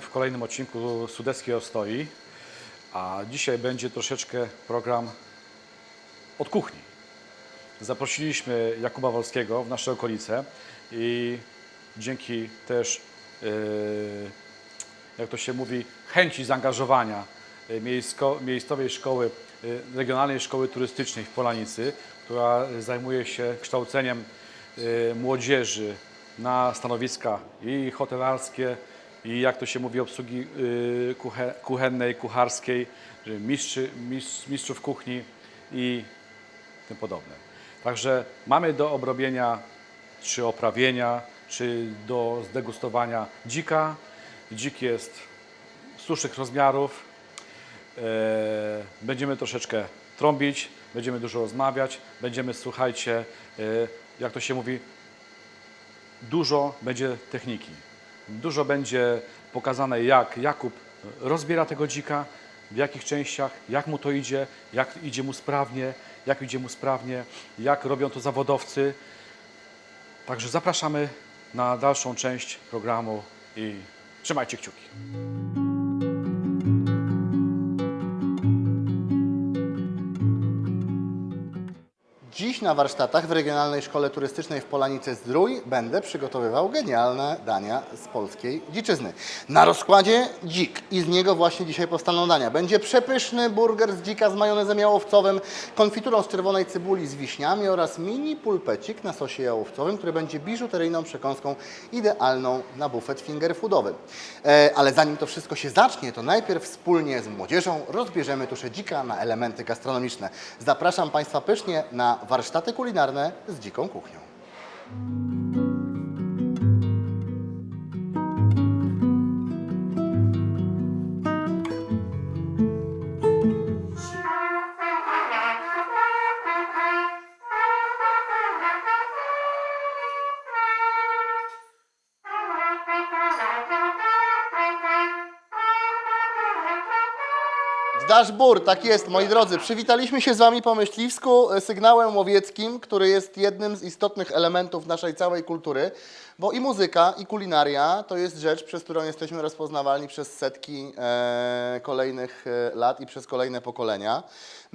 W kolejnym odcinku Sudeckiej Ostoi, a dzisiaj będzie troszeczkę program od kuchni. Zaprosiliśmy Jakuba Wolskiego w nasze okolice i dzięki też, yy, jak to się mówi, chęci zaangażowania miejsko, miejscowej szkoły, yy, regionalnej szkoły turystycznej w Polanicy, która zajmuje się kształceniem młodzieży na stanowiska i hotelarskie, i jak to się mówi, obsługi kuche, kuchennej, kucharskiej, mistrzy, mistrz, mistrzów kuchni i tym podobne. Także mamy do obrobienia, czy oprawienia, czy do zdegustowania dzika. Dzik jest słusznych rozmiarów. E, Będziemy troszeczkę trąbić, będziemy dużo rozmawiać, będziemy, słuchajcie, e, jak to się mówi, dużo będzie techniki. Dużo będzie pokazane, jak Jakub rozbiera tego dzika, w jakich częściach, jak mu to idzie, jak idzie mu sprawnie, jak idzie mu sprawnie, jak robią to zawodowcy. Także zapraszamy na dalszą część programu i trzymajcie kciuki. Dziś na warsztatach w Regionalnej Szkole Turystycznej w Polanicy Zdrój będę przygotowywał genialne dania z polskiej dziczyzny. Na rozkładzie dzik i z niego właśnie dzisiaj powstaną dania. Będzie przepyszny burger z dzika z majonezem jałowcowym, konfiturą z czerwonej cebuli z wiśniami oraz mini pulpecik na sosie jałowcowym, który będzie biżuteryjną przekąską idealną na bufet finger foodowy. E, ale zanim to wszystko się zacznie, to najpierw wspólnie z młodzieżą rozbierzemy tuszę dzika na elementy gastronomiczne. Zapraszam Państwa pysznie na warsztaty kulinarne z dziką kuchnią. Zdasz bór, tak jest, moi drodzy. Przywitaliśmy się z Wami po myśliwsku e, sygnałem łowieckim, który jest jednym z istotnych elementów naszej całej kultury, bo i muzyka, i kulinaria to jest rzecz, przez którą jesteśmy rozpoznawalni przez setki e, kolejnych e, lat i przez kolejne pokolenia.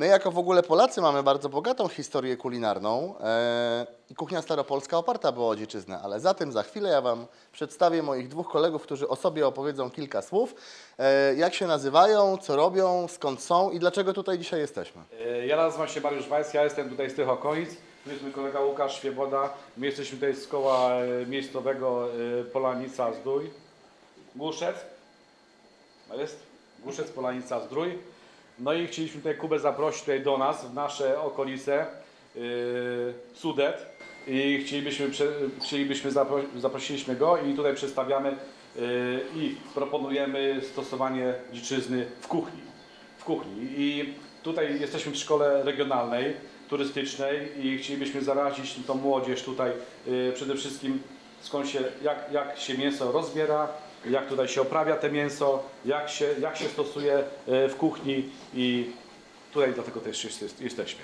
My jako w ogóle Polacy mamy bardzo bogatą historię kulinarną e, i kuchnia staropolska oparta była o dziczyznę, ale za tym za chwilę ja Wam przedstawię moich dwóch kolegów, którzy o sobie opowiedzą kilka słów, e, jak się nazywają, co robią, skąd są i dlaczego tutaj dzisiaj jesteśmy. E, Ja nazywam się Mariusz Wajs, ja jestem tutaj z tych okolic. Tu jest mój kolega Łukasz Świeboda. My jesteśmy tutaj z koła miejscowego Polanica Zdrój. Głuszec. Jest? Głuszec, Polanica Zdrój. No i chcieliśmy tutaj Kubę zaprosić tutaj do nas, w nasze okolice, yy, Sudet. I chcielibyśmy, chcielibyśmy zapro, zaprosiliśmy go i tutaj przedstawiamy yy, i proponujemy stosowanie dziczyzny w kuchni. W kuchni. I tutaj jesteśmy w szkole regionalnej, turystycznej i chcielibyśmy zarazić tą młodzież tutaj yy, przede wszystkim skąd się, jak, jak się mięso rozbiera, jak tutaj się oprawia te mięso, jak się, jak się stosuje e, w kuchni i tutaj dlatego też jest, jesteśmy.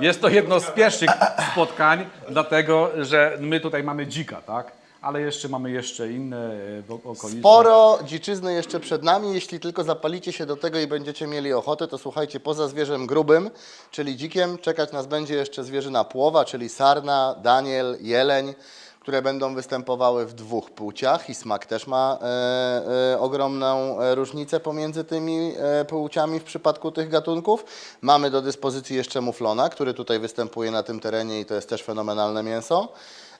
Jest to jedno z pierwszych spotkań, dlatego że my tutaj mamy dzika, tak? Ale jeszcze mamy jeszcze inne e, okolice. Sporo dziczyzny jeszcze przed nami. Jeśli tylko zapalicie się do tego i będziecie mieli ochotę, to słuchajcie, poza zwierzem grubym, czyli dzikiem, czekać nas będzie jeszcze zwierzyna płowa, czyli sarna, daniel, jeleń, które będą występowały w dwóch płciach i smak też ma e, e, ogromną e, różnicę pomiędzy tymi e, płciami w przypadku tych gatunków. Mamy do dyspozycji jeszcze muflona, który tutaj występuje na tym terenie i to jest też fenomenalne mięso.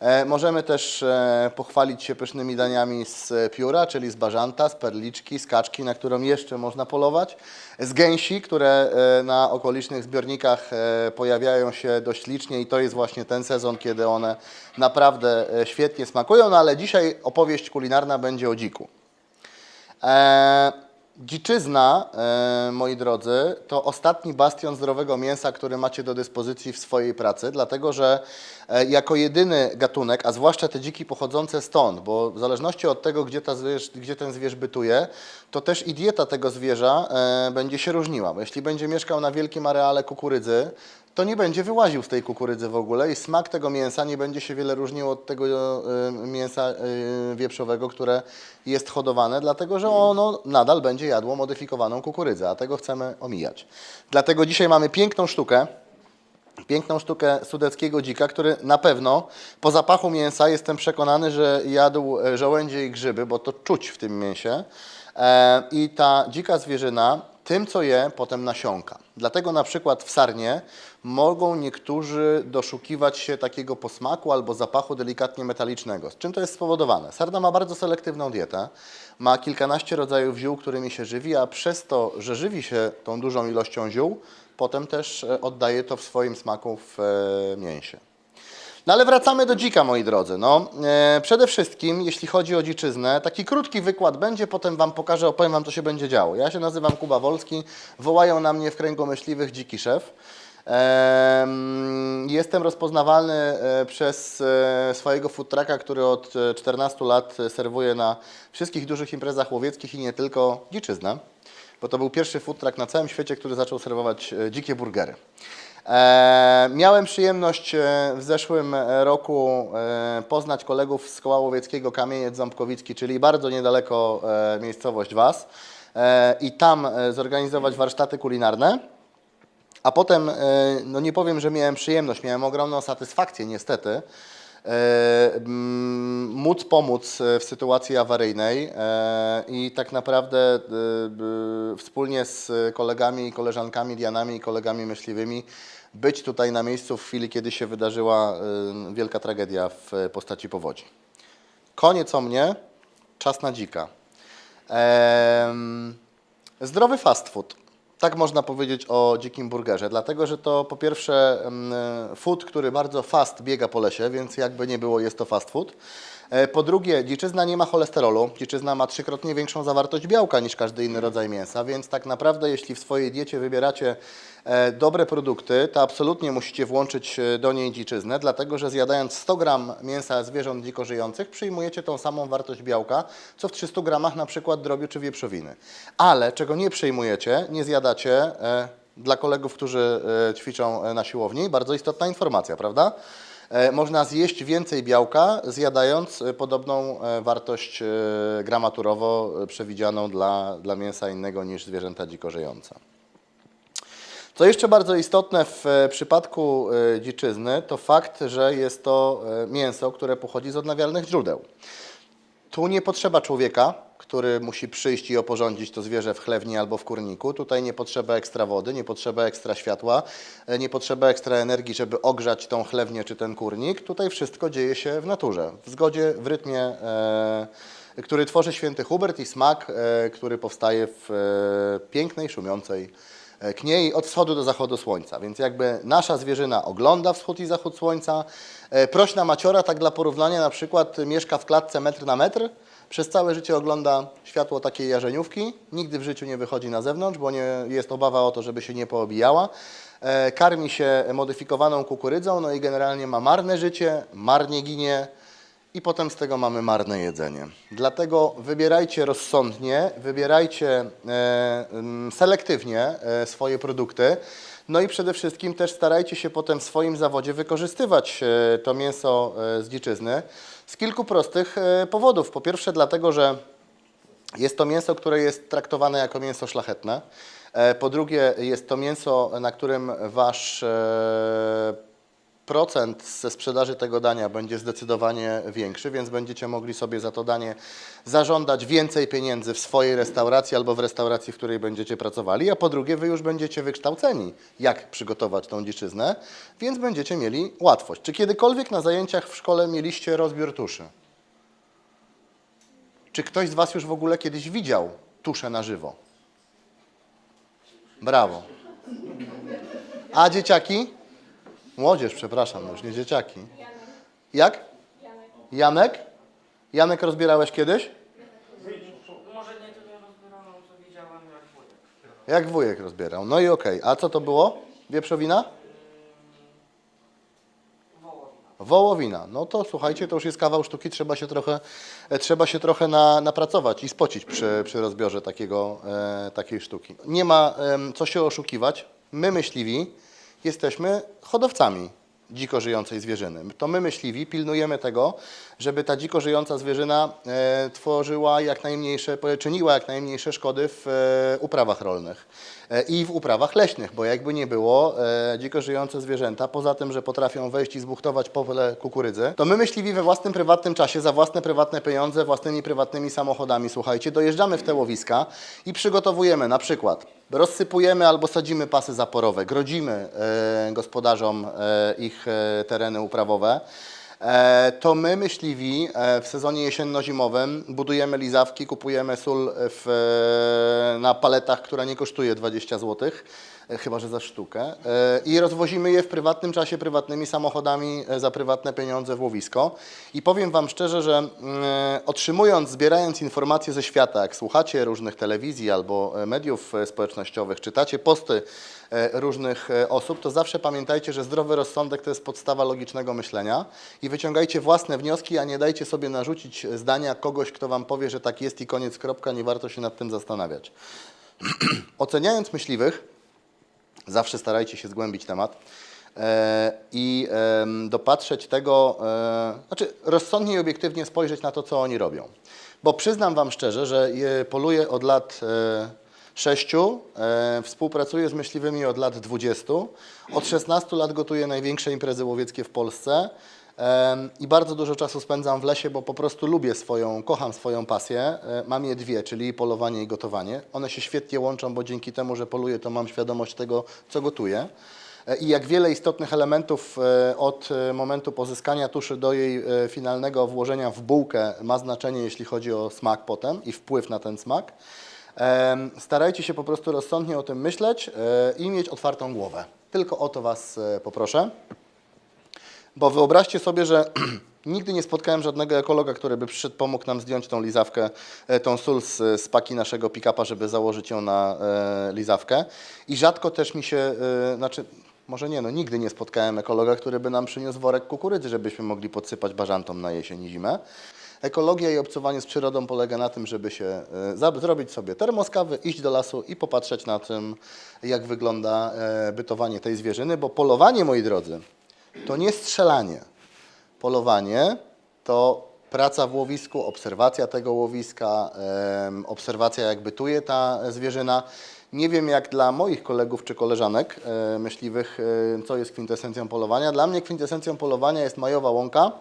E, Możemy też e, pochwalić się pysznymi daniami z e, pióra, czyli z bażanta, z perliczki, z kaczki, na którą jeszcze można polować, z gęsi, które na okolicznych zbiornikach pojawiają się dość licznie i to jest właśnie ten sezon, kiedy one naprawdę świetnie smakują, no ale dzisiaj opowieść kulinarna będzie o dziku. E, dziczyzna, e, moi drodzy, to ostatni bastion zdrowego mięsa, który macie do dyspozycji w swojej pracy, dlatego że e, jako jedyny gatunek, a zwłaszcza te dziki pochodzące stąd, bo w zależności od tego, gdzie, ta zwierz, gdzie ten zwierz bytuje, to też i dieta tego zwierza e, będzie się różniła. Bo jeśli będzie mieszkał na wielkim areale kukurydzy, to nie będzie wyłaził z tej kukurydzy w ogóle i smak tego mięsa nie będzie się wiele różnił od tego e, mięsa e, wieprzowego, które jest hodowane, dlatego że ono nadal będzie jadło modyfikowaną kukurydzę, a tego chcemy omijać. Dlatego dzisiaj mamy piękną sztukę, piękną sztukę sudeckiego dzika, który na pewno po zapachu mięsa jestem przekonany, że jadł e, żołędzie i grzyby, bo to czuć w tym mięsie. I ta dzika zwierzyna tym, co je, potem nasiąka. Dlatego na przykład w sarnie mogą niektórzy doszukiwać się takiego posmaku albo zapachu delikatnie metalicznego. Z czym to jest spowodowane? Sarna ma bardzo selektywną dietę, ma kilkanaście rodzajów ziół, którymi się żywi, a przez to, że żywi się tą dużą ilością ziół, potem też e, oddaje to w swoim smaku w e, mięsie. No ale wracamy do dzika, moi drodzy. No, e, przede wszystkim, jeśli chodzi o dziczyznę, taki krótki wykład będzie, potem Wam pokażę, opowiem Wam, co się będzie działo. Ja się nazywam Kuba Wolski, wołają na mnie w kręgu myśliwych dziki szef. Em, Jestem rozpoznawalny e, przez e, swojego food trucka, który od e, 14 lat e, serwuje na wszystkich dużych imprezach łowieckich i nie tylko dziczyznę, bo to był pierwszy truck na całym świecie, który zaczął serwować e, dzikie burgery. E, miałem przyjemność e, w zeszłym e, roku poznać kolegów z koła łowieckiego Kamieniec Ząbkowicki, czyli bardzo niedaleko miejscowość Was i tam zorganizować warsztaty kulinarne. A potem, no nie powiem, że miałem przyjemność, miałem ogromną satysfakcję niestety, móc pomóc e, w sytuacji awaryjnej e, i tak naprawdę e, wspólnie z kolegami i koleżankami, Dianami i kolegami myśliwymi być tutaj na miejscu w chwili, kiedy się wydarzyła e, wielka tragedia w e, postaci powodzi. Koniec o mnie, czas na dzika. Zdrowy fast food. Tak można powiedzieć o dzikim burgerze, dlatego że to po pierwsze em, food, który bardzo fast biega po lesie, więc jakby nie było, jest to fast food. E, Po drugie, dziczyzna nie ma cholesterolu. Dziczyzna ma trzykrotnie większą zawartość białka niż każdy inny rodzaj mięsa, więc tak naprawdę jeśli w swojej diecie wybieracie e, dobre produkty, to absolutnie musicie włączyć e, do niej dziczyznę, dlatego że zjadając 100 gram mięsa zwierząt dziko żyjących, przyjmujecie tą samą wartość białka, co w 300 gramach na przykład drobiu czy wieprzowiny. Ale czego nie przyjmujecie, nie zjadacie, dla kolegów, którzy ćwiczą na siłowni, bardzo istotna informacja, prawda? E, Można zjeść więcej białka, zjadając e, podobną e, wartość gramaturowo przewidzianą dla, dla mięsa innego niż zwierzęta dziko żyjące. Co jeszcze bardzo istotne w przypadku dziczyzny, to fakt, że jest to mięso, które pochodzi z odnawialnych źródeł. Tu nie potrzeba człowieka, który musi przyjść i oporządzić to zwierzę w chlewni albo w kurniku. Tutaj nie potrzeba ekstra wody, nie potrzeba ekstra światła, e, nie potrzeba ekstra energii, żeby ogrzać tą chlewnię czy ten kurnik. Tutaj wszystko dzieje się w naturze, w zgodzie, w rytmie, e, który tworzy święty Hubert i smak, e, który powstaje w e, pięknej, szumiącej e, kniei od wschodu do zachodu słońca. Więc jakby nasza zwierzyna ogląda wschód i zachód słońca. E, Prośna maciora, tak dla porównania, na przykład mieszka w klatce metr na metr. Przez całe życie ogląda światło takiej jarzeniówki. Nigdy w życiu nie wychodzi na zewnątrz, bo nie, jest obawa o to, żeby się nie poobijała. E, Karmi się modyfikowaną kukurydzą, no i generalnie ma marne życie, marnie ginie i potem z tego mamy marne jedzenie. Dlatego wybierajcie rozsądnie, wybierajcie e, mm, selektywnie e, swoje produkty. No i przede wszystkim też starajcie się potem w swoim zawodzie wykorzystywać e, to mięso e, z dziczyzny z kilku prostych e, powodów. Po pierwsze dlatego, że jest to mięso, które jest traktowane jako mięso szlachetne. E, Po drugie, jest to mięso, na którym wasz e, procent ze sprzedaży tego dania będzie zdecydowanie większy, więc będziecie mogli sobie za to danie zażądać więcej pieniędzy w swojej restauracji albo w restauracji, w której będziecie pracowali. A po drugie, wy już będziecie wykształceni, jak przygotować tą dziczyznę, więc będziecie mieli łatwość. Czy kiedykolwiek na zajęciach w szkole mieliście rozbiór tuszy? Czy ktoś z Was już w ogóle kiedyś widział tuszę na żywo? Brawo. A dzieciaki? Młodzież, przepraszam, już nie dzieciaki. Jak? Janek. Janek rozbierałeś kiedyś? Może nie tyle rozbierano, co widziałem jak wujek. Jak wujek rozbierał. No i okej. A co to było? Wieprzowina? Wołowina. Wołowina. No to słuchajcie, to już jest kawał sztuki, trzeba się trochę, e, trzeba się trochę na, napracować i spocić przy, przy rozbiorze takiego, e, takiej sztuki. Nie ma em, co się oszukiwać. My myśliwi jesteśmy hodowcami dziko żyjącej zwierzyny. To my myśliwi pilnujemy tego, żeby ta dziko żyjąca zwierzyna e, tworzyła jak najmniejsze, czyniła jak najmniejsze szkody w e, uprawach rolnych i w uprawach leśnych, bo jakby nie było, e, dziko żyjące zwierzęta, poza tym, że potrafią wejść i zbuchtować pole kukurydzy, to my myśliwi we własnym prywatnym czasie, za własne prywatne pieniądze, własnymi prywatnymi samochodami, słuchajcie, dojeżdżamy w te łowiska i przygotowujemy na przykład, rozsypujemy albo sadzimy pasy zaporowe, grodzimy e, gospodarzom e, ich e, tereny uprawowe, E, to my, myśliwi, e, w sezonie jesienno-zimowym budujemy lizawki, kupujemy sól w, e, na paletach, która nie kosztuje 20 zł, e, chyba że za sztukę, e, i rozwozimy je w prywatnym czasie, prywatnymi samochodami e, za prywatne pieniądze w łowisko. I powiem Wam szczerze, że mm, otrzymując, zbierając informacje ze świata, jak słuchacie różnych telewizji albo e, mediów e, społecznościowych, czytacie posty e, różnych e, osób, to zawsze pamiętajcie, że zdrowy rozsądek to jest podstawa logicznego myślenia i wyciągajcie własne wnioski, a nie dajcie sobie narzucić zdania kogoś, kto wam powie, że tak jest i koniec, kropka, nie warto się nad tym zastanawiać. Oceniając myśliwych, zawsze starajcie się zgłębić temat e, i dopatrzeć tego, e, znaczy rozsądnie i obiektywnie spojrzeć na to, co oni robią. Bo przyznam Wam szczerze, że je poluję od lat e, sześciu, e, współpracuję z myśliwymi od lat 20. Od 16 lat gotuję największe imprezy łowieckie w Polsce. I bardzo dużo czasu spędzam w lesie, bo po prostu lubię swoją, kocham swoją pasję. E, Mam je dwie, czyli polowanie i gotowanie. One się świetnie łączą, bo dzięki temu, że poluję, to mam świadomość tego, co gotuję. E, I jak wiele istotnych elementów e, od momentu pozyskania tuszy do jej finalnego włożenia w bułkę ma znaczenie, jeśli chodzi o smak potem i wpływ na ten smak. Starajcie się po prostu rozsądnie o tym myśleć i mieć otwartą głowę. Tylko o to Was poproszę. Bo wyobraźcie sobie, że nigdy nie spotkałem żadnego ekologa, który by przyszedł, pomógł nam zdjąć tą lizawkę, e, tą sól z, z paki naszego pick-upa, żeby założyć ją na e, lizawkę. I rzadko też mi się, e, znaczy, może nie, no nigdy nie spotkałem ekologa, który by nam przyniósł worek kukurydzy, żebyśmy mogli podsypać bażantom na jesień i zimę. Ekologia i obcowanie z przyrodą polega na tym, żeby się e, zrobić sobie termoskawy, iść do lasu i popatrzeć na tym, jak wygląda e, bytowanie tej zwierzyny, bo polowanie, moi drodzy, to nie strzelanie. Polowanie to praca w łowisku, obserwacja tego łowiska, obserwacja jak bytuje ta zwierzyna. Nie wiem jak dla moich kolegów czy koleżanek e, myśliwych, e, co jest kwintesencją polowania. Dla mnie kwintesencją polowania jest majowa łąka,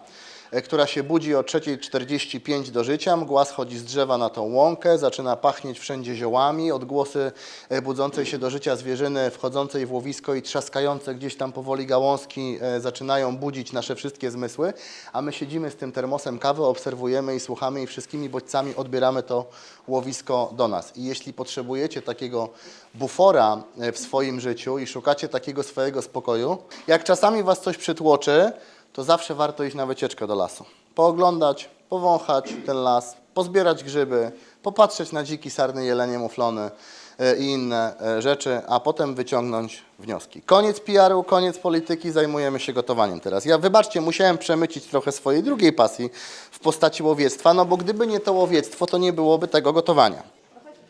która się budzi o 3.45 do życia. Mgła schodzi z drzewa na tą łąkę, zaczyna pachnieć wszędzie ziołami. Odgłosy e, budzącej się do życia zwierzyny wchodzącej w łowisko i trzaskające gdzieś tam powoli gałązki e, zaczynają budzić nasze wszystkie zmysły, a my siedzimy z tym termosem kawy, obserwujemy i słuchamy i wszystkimi bodźcami odbieramy to łowisko do nas. I jeśli potrzebujecie takiego bufora e, w swoim życiu i szukacie takiego swojego spokoju, jak czasami Was coś przytłoczy, to zawsze warto iść na wycieczkę do lasu. Pooglądać, powąchać ten las, pozbierać grzyby, popatrzeć na dziki, sarny, jelenie, muflony e, i inne e, rzeczy, a potem wyciągnąć wnioski. Koniec PR-u, koniec polityki, zajmujemy się gotowaniem teraz. Ja, wybaczcie, musiałem przemycić trochę swojej drugiej pasji w postaci łowiectwa, no bo gdyby nie to łowiectwo, to nie byłoby tego gotowania.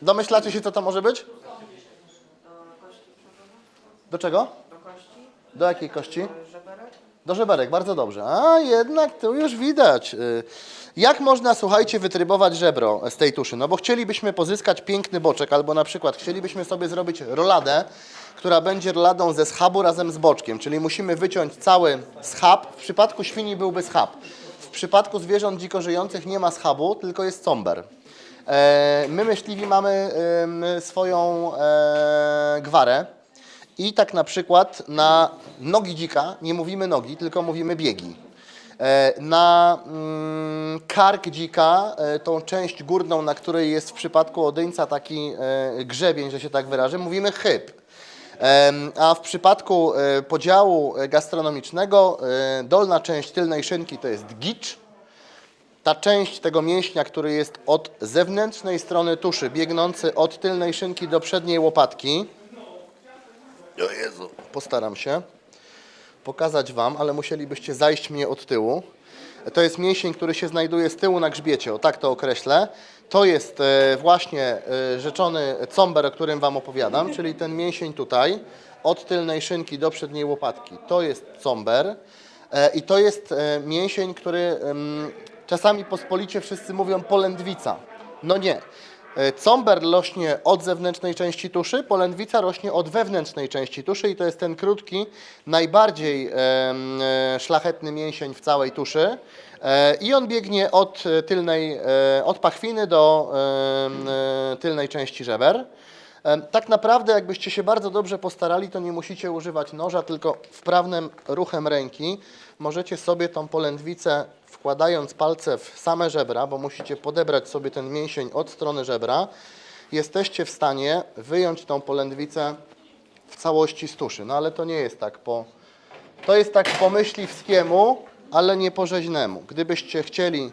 Domyślacie się, co to może być? Do czego? Do jakiej kości? Do żeberek, bardzo dobrze. A jednak tu już widać. y, Jak można, słuchajcie, wytrybować żebro z tej tuszy? No bo chcielibyśmy pozyskać piękny boczek, albo na przykład chcielibyśmy sobie zrobić roladę, która będzie roladą ze schabu razem z boczkiem, czyli musimy wyciąć cały schab. W przypadku świni byłby schab. W przypadku zwierząt dziko żyjących nie ma schabu, tylko jest comber. E, My myśliwi mamy swoją e, gwarę, i tak na przykład na nogi dzika nie mówimy nogi, tylko mówimy biegi. E, Na mm, kark dzika, e, tą część górną, na której jest w przypadku odyńca taki e, grzebień, że się tak wyrażę, mówimy chyb. A w przypadku podziału gastronomicznego dolna część tylnej szynki to jest gicz, ta część tego mięśnia, który jest od zewnętrznej strony tuszy, biegnący od tylnej szynki do przedniej łopatki. Postaram się pokazać Wam, ale musielibyście zajść mnie od tyłu. To jest mięsień, który się znajduje z tyłu na grzbiecie, o tak to określę. To jest e, właśnie e, rzeczony comber, o którym Wam opowiadam, czyli ten mięsień tutaj, od tylnej szynki do przedniej łopatki. To jest comber e, i to jest mięsień, który czasami pospolicie wszyscy mówią polędwica. No nie. E, Comber rośnie od zewnętrznej części tuszy, polędwica rośnie od wewnętrznej części tuszy i to jest ten krótki, najbardziej e, szlachetny mięsień w całej tuszy. E, I on biegnie od tylnej, od pachwiny do tylnej części żeber. Tak naprawdę, jakbyście się bardzo dobrze postarali, to nie musicie używać noża, tylko wprawnym ruchem ręki możecie sobie tą polędwicę, wkładając palce w same żebra, bo musicie podebrać sobie ten mięsień od strony żebra, jesteście w stanie wyjąć tą polędwicę w całości z tuszy. No ale to nie jest tak po... To jest tak po myśliwskiemu, ale nie po rzeźnemu. Gdybyście chcieli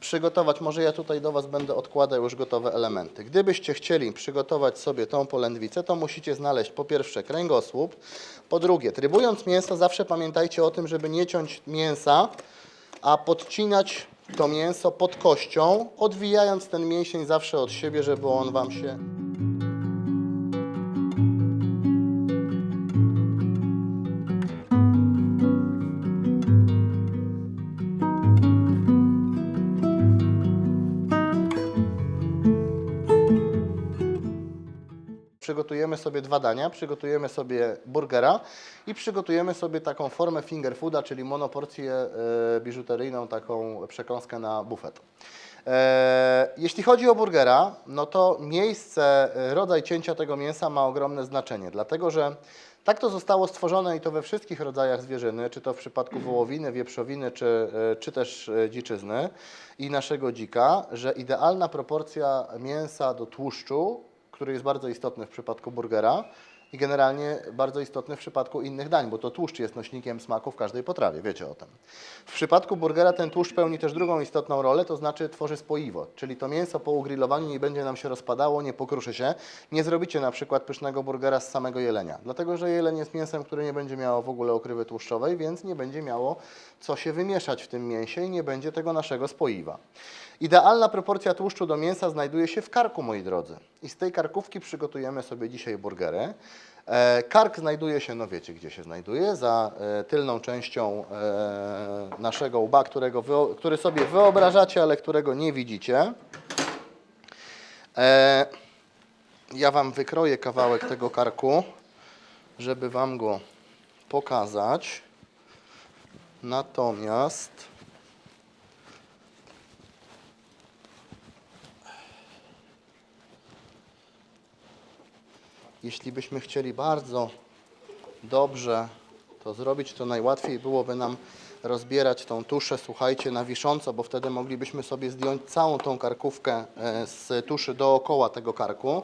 przygotować, może ja tutaj do Was będę odkładał już gotowe elementy. Gdybyście chcieli przygotować sobie tą polędwicę, to musicie znaleźć po pierwsze kręgosłup, po drugie, trybując mięso zawsze pamiętajcie o tym, żeby nie ciąć mięsa, a podcinać to mięso pod kością, odwijając ten mięsień zawsze od siebie, żeby on Wam się... Przygotujemy sobie dwa dania, przygotujemy sobie burgera i przygotujemy sobie taką formę finger fooda, czyli monoporcję e, biżuteryjną, taką przekąskę na bufet. E, jeśli chodzi o burgera, no to miejsce, e, rodzaj cięcia tego mięsa ma ogromne znaczenie, dlatego że tak to zostało stworzone i to we wszystkich rodzajach zwierzyny, czy to w przypadku wołowiny, wieprzowiny, czy, czy też dziczyzny i naszego dzika, że idealna proporcja mięsa do tłuszczu który jest bardzo istotny w przypadku burgera i generalnie bardzo istotny w przypadku innych dań, bo to tłuszcz jest nośnikiem smaku w każdej potrawie, wiecie o tym. W przypadku burgera ten tłuszcz pełni też drugą istotną rolę, to znaczy tworzy spoiwo, czyli to mięso po ugrillowaniu nie będzie nam się rozpadało, nie pokruszy się. Nie zrobicie na przykład pysznego burgera z samego jelenia, dlatego że jeleń jest mięsem, które nie będzie miało w ogóle okrywy tłuszczowej, więc nie będzie miało co się wymieszać w tym mięsie i nie będzie tego naszego spoiwa. Idealna proporcja tłuszczu do mięsa znajduje się w karku, moi drodzy. I z tej karkówki przygotujemy sobie dzisiaj burgery. E, Kark znajduje się, no wiecie gdzie się znajduje, za e, tylną częścią e, naszego łba, którego który sobie wyobrażacie, ale którego nie widzicie. Ja Wam wykroję kawałek tego karku, żeby Wam go pokazać. Natomiast jeśli byśmy chcieli bardzo dobrze to zrobić, to najłatwiej byłoby nam rozbierać tą tuszę, słuchajcie, na wisząco, bo wtedy moglibyśmy sobie zdjąć całą tą karkówkę e, z tuszy dookoła tego karku.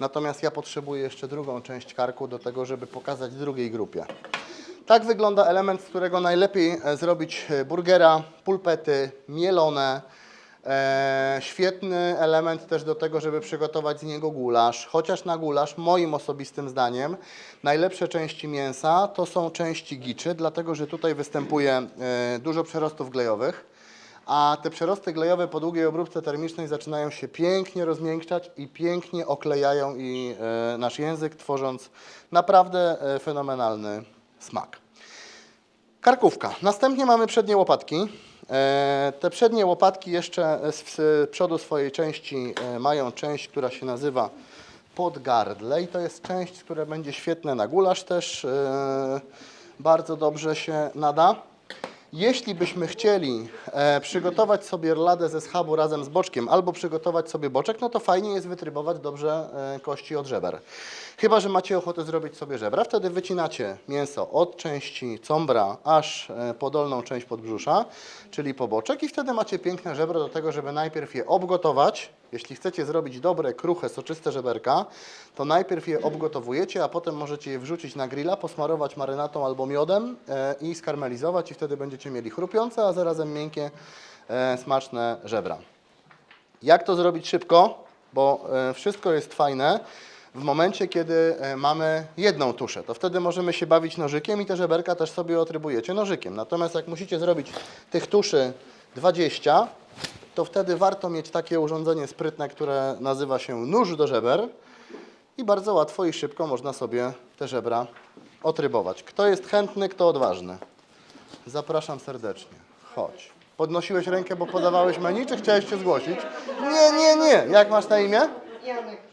Natomiast ja potrzebuję jeszcze drugą część karku do tego, żeby pokazać drugiej grupie. Tak wygląda element, z którego najlepiej e, zrobić e, burgera, pulpety, mielone. E, świetny element też do tego, żeby przygotować z niego gulasz. Chociaż na gulasz, moim osobistym zdaniem, najlepsze części mięsa to są części giczy, dlatego że tutaj występuje e, dużo przerostów glejowych. A te przerosty glejowe po długiej obróbce termicznej zaczynają się pięknie rozmiękczać i pięknie oklejają i e, nasz język, tworząc naprawdę fenomenalny smak. Karkówka. Następnie mamy przednie łopatki. E, Te przednie łopatki jeszcze z przodu swojej części e, mają część, która się nazywa podgardle i to jest część, która będzie świetna na gulasz też. e, Bardzo dobrze się nada. Jeśli byśmy chcieli przygotować sobie rladę ze schabu razem z boczkiem albo przygotować sobie boczek, no to fajnie jest wytrybować dobrze kości od żeber. Chyba, że macie ochotę zrobić sobie żebra, wtedy wycinacie mięso od części combra aż e, po dolną część podbrzusza, czyli po boczek i wtedy macie piękne żebro do tego, żeby najpierw je obgotować. Jeśli chcecie zrobić dobre, kruche, soczyste żeberka, to najpierw je obgotowujecie, a potem możecie je wrzucić na grilla, posmarować marynatą albo miodem e, i skarmelizować i wtedy będziecie mieli chrupiące, a zarazem miękkie, e, smaczne żebra. Jak to zrobić szybko? Bo wszystko jest fajne w momencie, kiedy e, mamy jedną tuszę. To wtedy możemy się bawić nożykiem i te żeberka też sobie otrybujecie nożykiem. Natomiast jak musicie zrobić tych tuszy 20, to wtedy warto mieć takie urządzenie sprytne, które nazywa się nóż do żeber i bardzo łatwo i szybko można sobie te żebra otrybować. Kto jest chętny, kto odważny? Zapraszam serdecznie. Chodź. Podnosiłeś rękę, bo podawałeś menu, czy chciałeś się zgłosić? Nie, nie, nie. Jak masz na imię? Janek,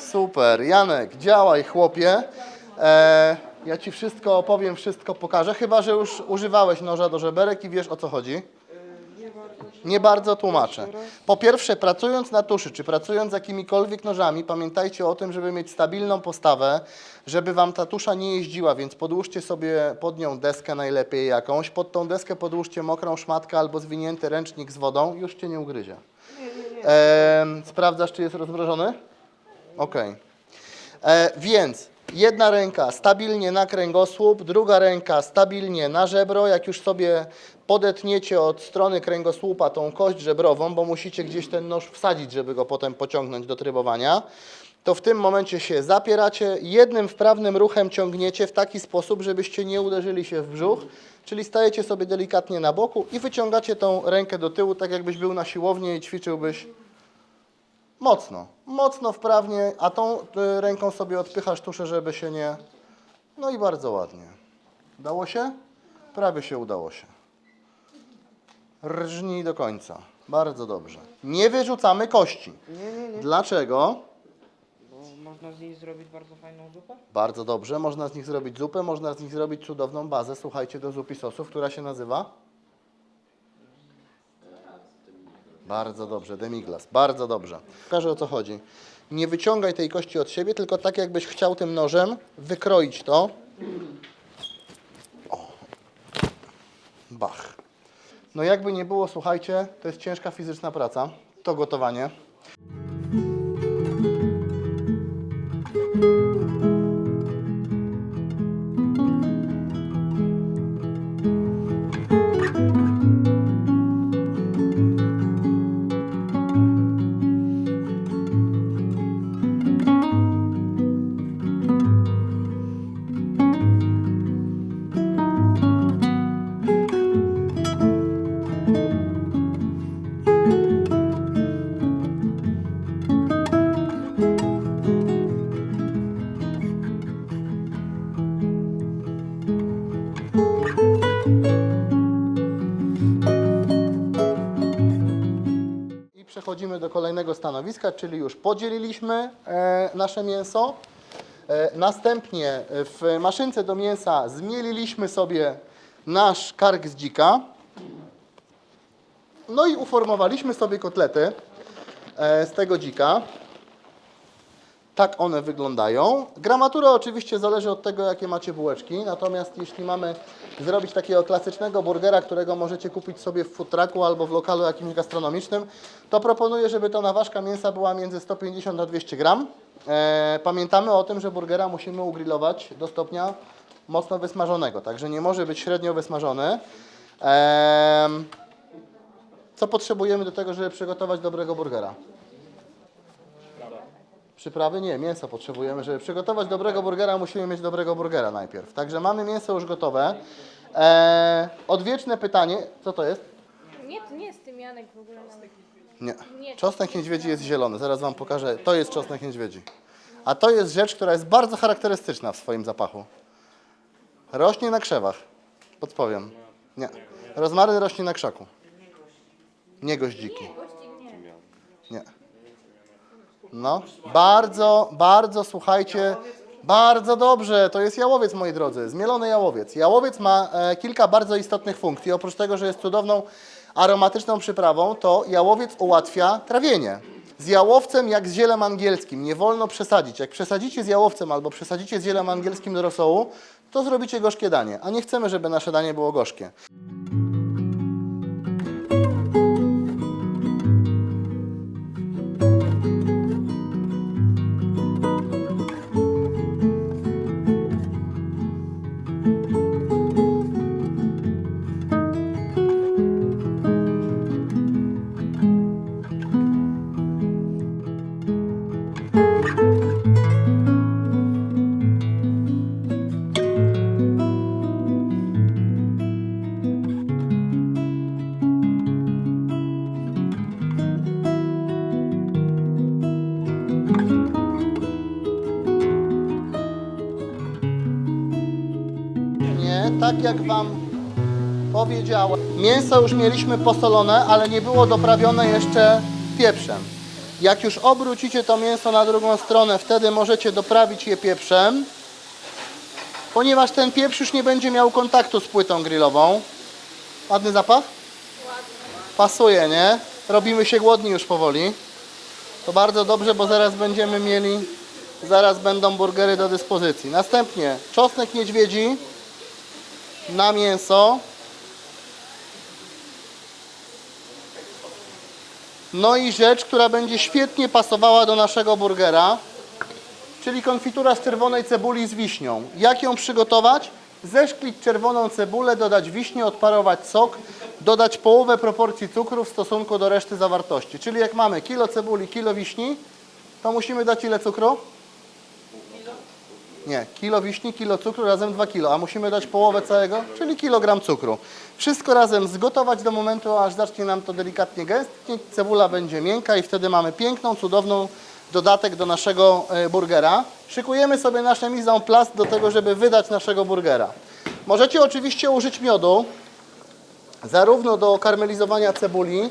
super. Janek, działaj chłopie. E, ja Ci wszystko opowiem, wszystko pokażę, chyba że już używałeś noża do żeberek i wiesz o co chodzi. Nie bardzo tłumaczę. Po pierwsze, pracując na tuszy, czy pracując z jakimikolwiek nożami, pamiętajcie o tym, żeby mieć stabilną postawę, żeby Wam ta tusza nie jeździła, więc podłóżcie sobie pod nią deskę najlepiej jakąś. Pod tą deskę podłóżcie mokrą szmatkę albo zwinięty ręcznik z wodą, już Cię nie ugryzie. Em, sprawdzasz, czy jest rozmrożony? Okej. E, Więc jedna ręka stabilnie na kręgosłup, druga ręka stabilnie na żebro. Jak już sobie podetniecie od strony kręgosłupa tą kość żebrową, bo musicie gdzieś ten nóż wsadzić, żeby go potem pociągnąć do trybowania, to w tym momencie się zapieracie, jednym wprawnym ruchem ciągniecie w taki sposób, żebyście nie uderzyli się w brzuch, czyli stajecie sobie delikatnie na boku i wyciągacie tą rękę do tyłu, tak jakbyś był na siłowni i ćwiczyłbyś Mocno, mocno wprawnie, a tą y, ręką sobie odpychasz tuszę, żeby się nie... No i bardzo ładnie. Udało się? Prawie się udało się. Rżnij do końca. Bardzo dobrze. Nie wyrzucamy kości. Nie, nie, nie. Dlaczego? Można z niej zrobić bardzo fajną zupę? Bardzo dobrze. Można z nich zrobić zupę, można z nich zrobić cudowną bazę, słuchajcie, do zup i sosów, która się nazywa? Bardzo dobrze, demiglas, bardzo dobrze. Pokażę o co chodzi. Nie wyciągaj tej kości od siebie, tylko tak jakbyś chciał tym nożem wykroić to. O. Bach. No jakby nie było, słuchajcie, to jest ciężka fizyczna praca, to gotowanie. Czyli już podzieliliśmy e, nasze mięso. E, następnie w maszynce do mięsa zmieliliśmy sobie nasz kark z dzika. No i uformowaliśmy sobie kotlety e, z tego dzika. Tak one wyglądają. Gramatura oczywiście zależy od tego, jakie macie bułeczki. Natomiast jeśli mamy zrobić takiego klasycznego burgera, którego możecie kupić sobie w food trucku albo w lokalu jakimś gastronomicznym, to proponuję, żeby ta naważka mięsa była między 150 a 200 gram. E, pamiętamy o tym, że burgera musimy ugrillować do stopnia mocno wysmażonego, także nie może być średnio wysmażony. Em, co potrzebujemy do tego, żeby przygotować dobrego burgera? Przyprawy nie, mięso potrzebujemy. Żeby przygotować dobrego burgera, musimy mieć dobrego burgera najpierw. Także mamy mięso już gotowe. Eee, odwieczne pytanie, co to jest? Nie, to nie jest tym Janek w ogóle nawet. Nie. Czosnek niedźwiedzi jest zielony, zaraz Wam pokażę. To jest czosnek niedźwiedzi. A to jest rzecz, która jest bardzo charakterystyczna w swoim zapachu. Rośnie na krzewach. Podpowiem. Nie. Rozmaryn rośnie na krzaku. Nie goździki. Nie. No, bardzo, bardzo, słuchajcie, bardzo dobrze, to jest jałowiec, moi drodzy, zmielony jałowiec. Jałowiec ma e, kilka bardzo istotnych funkcji. Oprócz tego, że jest cudowną aromatyczną przyprawą, to jałowiec ułatwia trawienie. Z jałowcem jak z zielem angielskim, nie wolno przesadzić. Jak przesadzicie z jałowcem albo przesadzicie z zielem angielskim do rosołu, to zrobicie gorzkie danie, a nie chcemy, żeby nasze danie było gorzkie. Tak jak Wam powiedziałem, mięso już mieliśmy posolone, ale nie było doprawione jeszcze pieprzem. Jak już obrócicie to mięso na drugą stronę, wtedy możecie doprawić je pieprzem, ponieważ ten pieprz już nie będzie miał kontaktu z płytą grillową. Ładny zapach? Pasuje, nie? Robimy się głodni już powoli. To bardzo dobrze, bo zaraz będziemy mieli, zaraz będą burgery do dyspozycji. Następnie czosnek niedźwiedzi na mięso. No i rzecz, która będzie świetnie pasowała do naszego burgera, czyli konfitura z czerwonej cebuli z wiśnią. Jak ją przygotować? Zeszklić czerwoną cebulę, dodać wiśnię, odparować sok, dodać połowę proporcji cukru w stosunku do reszty zawartości. Czyli jak mamy kilo cebuli, kilo wiśni, to musimy dać ile cukru? Nie, kilo wiśni, kilo cukru, razem 2 kilo, a musimy dać połowę całego, czyli kilogram cukru. Wszystko razem zgotować do momentu, aż zacznie nam to delikatnie gęstnieć, cebula będzie miękka i wtedy mamy piękną, cudowną dodatek do naszego e, burgera. Szykujemy sobie nasze mise en place do tego, żeby wydać naszego burgera. Możecie oczywiście użyć miodu, zarówno do karmelizowania cebuli,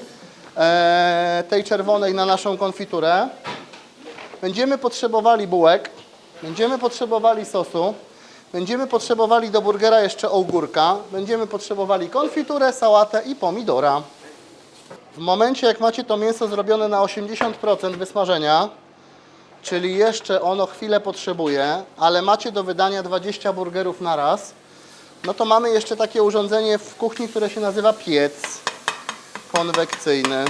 e, tej czerwonej na naszą konfiturę. Będziemy potrzebowali bułek, będziemy potrzebowali sosu, będziemy potrzebowali do burgera jeszcze ogórka, będziemy potrzebowali konfiturę, sałatę i pomidora. W momencie jak macie to mięso zrobione na 80% wysmażenia, czyli jeszcze ono chwilę potrzebuje, ale macie do wydania 20 burgerów na raz, no to mamy jeszcze takie urządzenie w kuchni, które się nazywa piec konwekcyjny.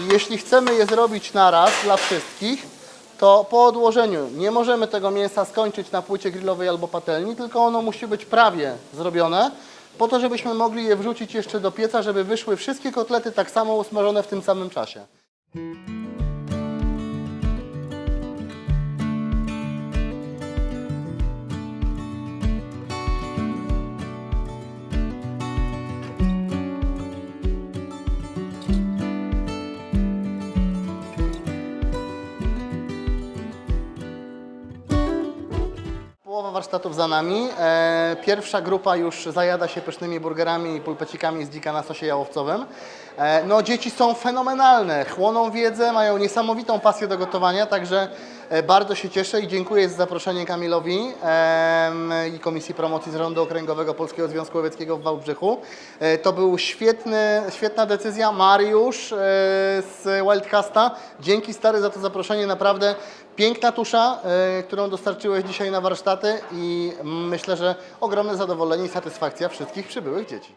I jeśli chcemy je zrobić na raz dla wszystkich, to po odłożeniu nie możemy tego mięsa skończyć na płycie grillowej albo patelni, tylko ono musi być prawie zrobione, po to, żebyśmy mogli je wrzucić jeszcze do pieca, żeby wyszły wszystkie kotlety tak samo usmażone w tym samym czasie. Warsztatów za nami. E, pierwsza grupa już zajada się pysznymi burgerami i pulpecikami z dzika na sosie jałowcowym. E, no dzieci są fenomenalne, chłoną wiedzę, mają niesamowitą pasję do gotowania, także bardzo się cieszę i dziękuję za zaproszenie Kamilowi i Komisji Promocji Zarządu Okręgowego Polskiego Związku Łowieckiego w Wałbrzychu. E, to był świetny, świetna decyzja. Mariusz e, z Wildcasta, dzięki stary za to zaproszenie, naprawdę Piękna tusza, którą dostarczyłeś dzisiaj na warsztaty i myślę, że ogromne zadowolenie i satysfakcja wszystkich przybyłych dzieci.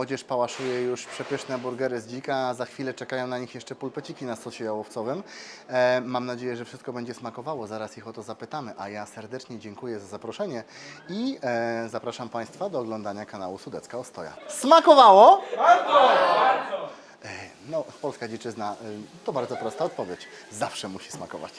Młodzież pałaszuje już przepyszne burgery z dzika, a za chwilę czekają na nich jeszcze pulpeciki na sosie jałowcowym. E, mam nadzieję, że wszystko będzie smakowało, zaraz ich o to zapytamy, a ja serdecznie dziękuję za zaproszenie i e, zapraszam Państwa do oglądania kanału Sudecka Ostoja. Smakowało? Bardzo! No, polska dziczyzna, e, to bardzo prosta odpowiedź. Zawsze musi smakować.